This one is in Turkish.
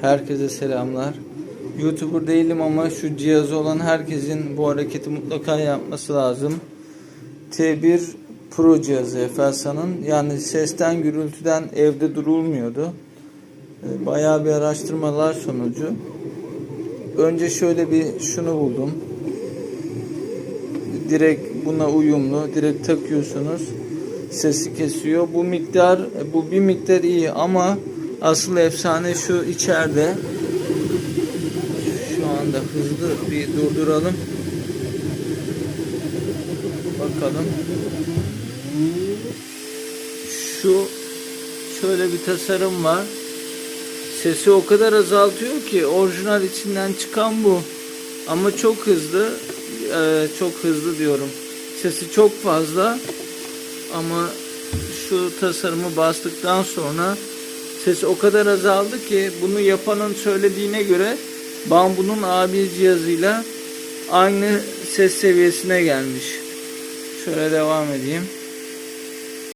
Herkese selamlar. YouTuber değilim ama şu cihazı olan herkesin bu hareketi mutlaka yapması lazım. T1 Pro cihazı Efelsa'nın. Yani sesten gürültüden evde durulmuyordu. Ee, Bayağı bir araştırmalar sonucu. Önce şöyle bir şunu buldum. Direkt buna uyumlu. Direkt takıyorsunuz. Sesi kesiyor. Bu miktar bu bir miktar iyi ama asıl efsane şu içeride. Şu anda hızlı bir durduralım. Bakalım. Şu şöyle bir tasarım var. Sesi o kadar azaltıyor ki orijinal içinden çıkan bu. Ama çok hızlı. Ee, çok hızlı diyorum. Sesi çok fazla. Ama şu tasarımı bastıktan sonra ses o kadar azaldı ki bunu yapanın söylediğine göre Bambu'nun A1 cihazıyla aynı ses seviyesine gelmiş. Şöyle devam edeyim.